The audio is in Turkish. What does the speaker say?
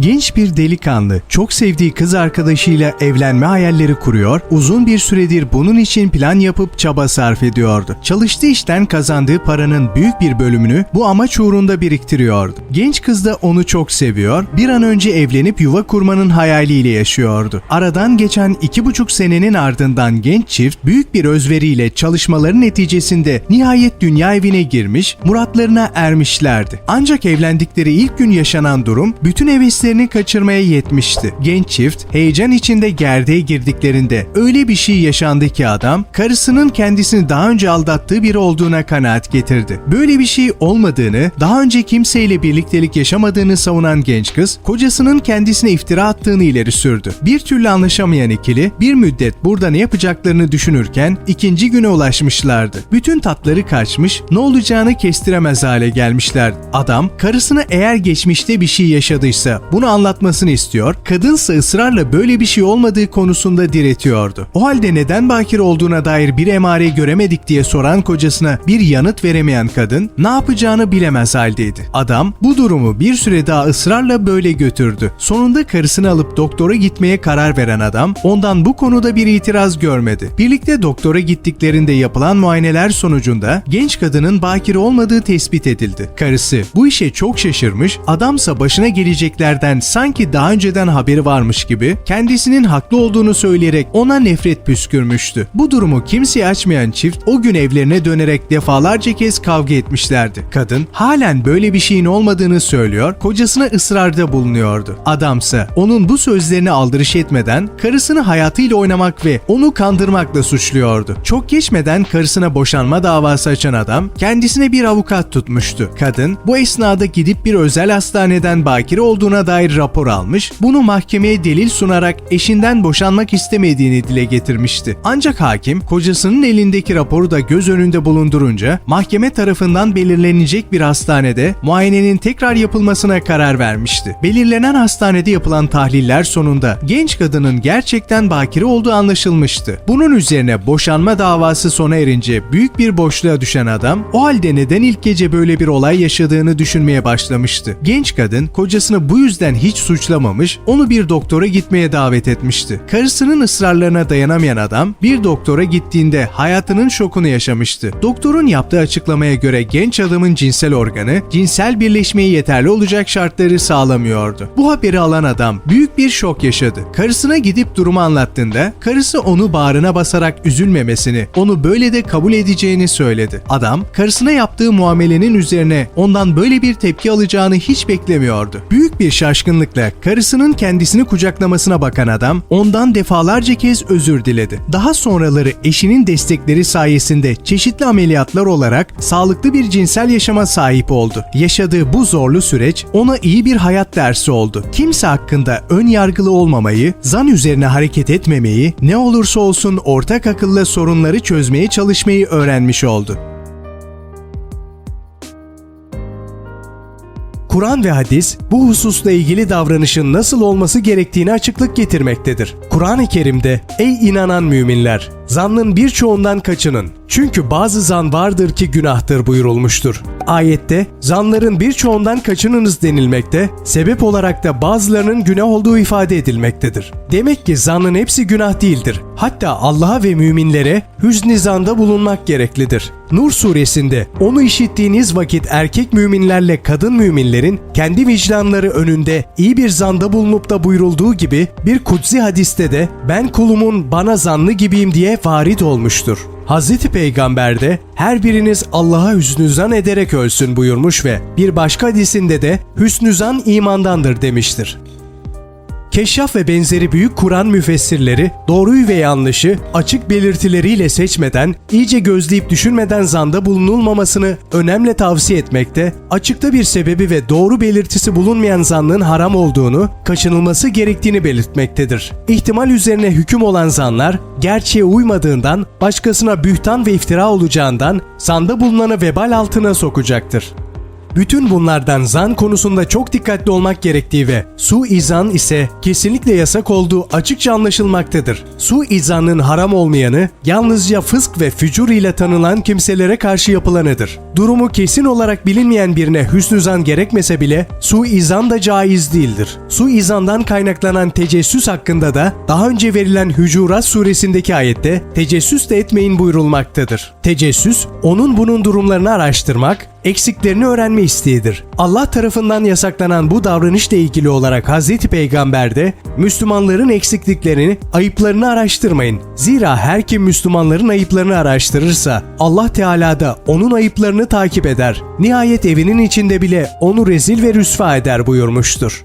Genç bir delikanlı çok sevdiği kız arkadaşıyla evlenme hayalleri kuruyor, uzun bir süredir bunun için plan yapıp çaba sarf ediyordu. Çalıştığı işten kazandığı paranın büyük bir bölümünü bu amaç uğrunda biriktiriyordu. Genç kız da onu çok seviyor, bir an önce evlenip yuva kurmanın hayaliyle yaşıyordu. Aradan geçen iki buçuk senenin ardından genç çift büyük bir özveriyle çalışmaların neticesinde nihayet dünya evine girmiş, muratlarına ermişlerdi. Ancak evlendikleri ilk gün yaşanan durum bütün heveslerini kaçırmaya yetmişti. Genç çift heyecan içinde gerdeğe girdiklerinde öyle bir şey yaşandı ki adam karısının kendisini daha önce aldattığı biri olduğuna kanaat getirdi. Böyle bir şey olmadığını, daha önce kimseyle birliktelik yaşamadığını savunan genç kız kocasının kendisine iftira attığını ileri sürdü. Bir türlü anlaşamayan ikili bir müddet burada ne yapacaklarını düşünürken ikinci güne ulaşmışlardı. Bütün tatları kaçmış, ne olacağını kestiremez hale gelmişler. Adam karısına eğer geçmişte bir şey yaşadıysa bunu anlatmasını istiyor, kadınsa ısrarla böyle bir şey olmadığı konusunda diretiyordu. O halde neden bakir olduğuna dair bir emare göremedik diye soran kocasına bir yanıt veremeyen kadın ne yapacağını bilemez haldeydi. Adam bu durumu bir süre daha ısrarla böyle götürdü. Sonunda karısını alıp doktora gitmeye karar veren adam ondan bu konuda bir itiraz görmedi. Birlikte doktora gittiklerinde yapılan muayeneler sonucunda genç kadının bakir olmadığı tespit edildi. Karısı bu işe çok şaşırmış, adamsa başına geleceklerden sanki daha önceden haberi varmış gibi kendisinin haklı olduğunu söyleyerek ona nefret püskürmüştü. Bu durumu kimseye açmayan çift o gün evlerine dönerek defalarca kez kavga etmişlerdi. Kadın halen böyle bir şeyin olmadığını söylüyor, kocasına ısrarda bulunuyordu. Adamsa onun bu sözlerine aldırış etmeden karısını hayatıyla oynamak ve onu kandırmakla suçluyordu. Çok geçmeden karısına boşanma davası açan adam kendisine bir avukat tutmuştu. Kadın bu esnada gidip bir özel hastaneden bakire olduğuna dair rapor almış, bunu mahkemeye delil sunarak eşinden boşanmak istemediğini dile getirmişti. Ancak hakim kocasının elindeki raporu da göz önünde bulundurunca mahkeme tarafından belirlenecek bir hastanede muayenenin tekrar yapılmasına karar vermişti. Belirlenen hastanede yapılan tahliller sonunda genç kadının gerçekten bakire olduğu anlaşılmıştı. Bunun üzerine boşanma davası sona erince büyük bir boşluğa düşen adam o halde neden ilk gece böyle bir olay yaşadığını düşünmeye başlamıştı. Genç kadın kocasını bu yüzden hiç suçlamamış, onu bir doktora gitmeye davet etmişti. Karısının ısrarlarına dayanamayan adam bir doktora gittiğinde hayatının şokunu yaşamıştı. Doktorun yaptığı açıklamaya göre genç adamın cinsel organı cinsel birleşmeye yeterli olacak şartları sağlamıyordu. Bu haberi alan adam büyük bir şok yaşadı. Karısına gidip durumu anlattığında karısı onu bağrına basarak üzülmemesini, onu böyle de kabul edeceğini söyledi. Adam karısına yaptığı muamelenin üzerine ondan böyle bir tepki alacağını hiç beklemiyordu. Büyük bir şaşkınlıkla karısının kendisini kucaklamasına bakan adam ondan defalarca kez özür diledi. Daha sonraları eşinin destekleri sayesinde çeşitli ameliyatlar olarak sağlıklı bir cinsel yaşama sahip oldu. Yaşadığı bu zorlu süreç ona iyi bir hayat dersi oldu. Kimse hakkında ön yargılı olmamayı, zan üzerine hareket etmemeyi, ne olursa olsun ortak akılla sorunları çözmeye çalışmayı öğrenmiş oldu. Kur'an ve hadis bu hususla ilgili davranışın nasıl olması gerektiğini açıklık getirmektedir. Kur'an-ı Kerim'de ey inanan müminler zannın birçoğundan kaçının. Çünkü bazı zan vardır ki günahtır buyurulmuştur. Ayette zanların birçoğundan kaçınınız denilmekte, sebep olarak da bazılarının günah olduğu ifade edilmektedir. Demek ki zannın hepsi günah değildir. Hatta Allah'a ve müminlere hüsn-i zanda bulunmak gereklidir. Nur suresinde onu işittiğiniz vakit erkek müminlerle kadın müminlerin kendi vicdanları önünde iyi bir zanda bulunup da buyurulduğu gibi bir kutsi hadiste de ben kulumun bana zanlı gibiyim diye varit olmuştur. Hazreti Peygamber de her biriniz Allah'a hüsnü zan ederek ölsün buyurmuş ve bir başka hadisinde de hüsnü zan imandandır demiştir. Keşşaf ve benzeri büyük Kur'an müfessirleri doğruyu ve yanlışı açık belirtileriyle seçmeden, iyice gözleyip düşünmeden zanda bulunulmamasını önemli tavsiye etmekte, açıkta bir sebebi ve doğru belirtisi bulunmayan zannın haram olduğunu, kaçınılması gerektiğini belirtmektedir. İhtimal üzerine hüküm olan zanlar, gerçeğe uymadığından, başkasına bühtan ve iftira olacağından, zanda bulunanı vebal altına sokacaktır. Bütün bunlardan zan konusunda çok dikkatli olmak gerektiği ve su izan ise kesinlikle yasak olduğu açıkça anlaşılmaktadır. Su izanın haram olmayanı yalnızca fısk ve fücur ile tanınan kimselere karşı yapılanıdır. Durumu kesin olarak bilinmeyen birine hüsnü zan gerekmese bile su izan da caiz değildir. Su izandan kaynaklanan tecessüs hakkında da daha önce verilen Hücurat suresindeki ayette tecessüs de etmeyin buyurulmaktadır. Tecessüs, onun bunun durumlarını araştırmak, eksiklerini öğrenme isteğidir. Allah tarafından yasaklanan bu davranışla ilgili olarak Hazreti Peygamber de Müslümanların eksikliklerini, ayıplarını araştırmayın. Zira her kim Müslümanların ayıplarını araştırırsa Allah Teala da onun ayıplarını takip eder. Nihayet evinin içinde bile onu rezil ve rüsva eder buyurmuştur.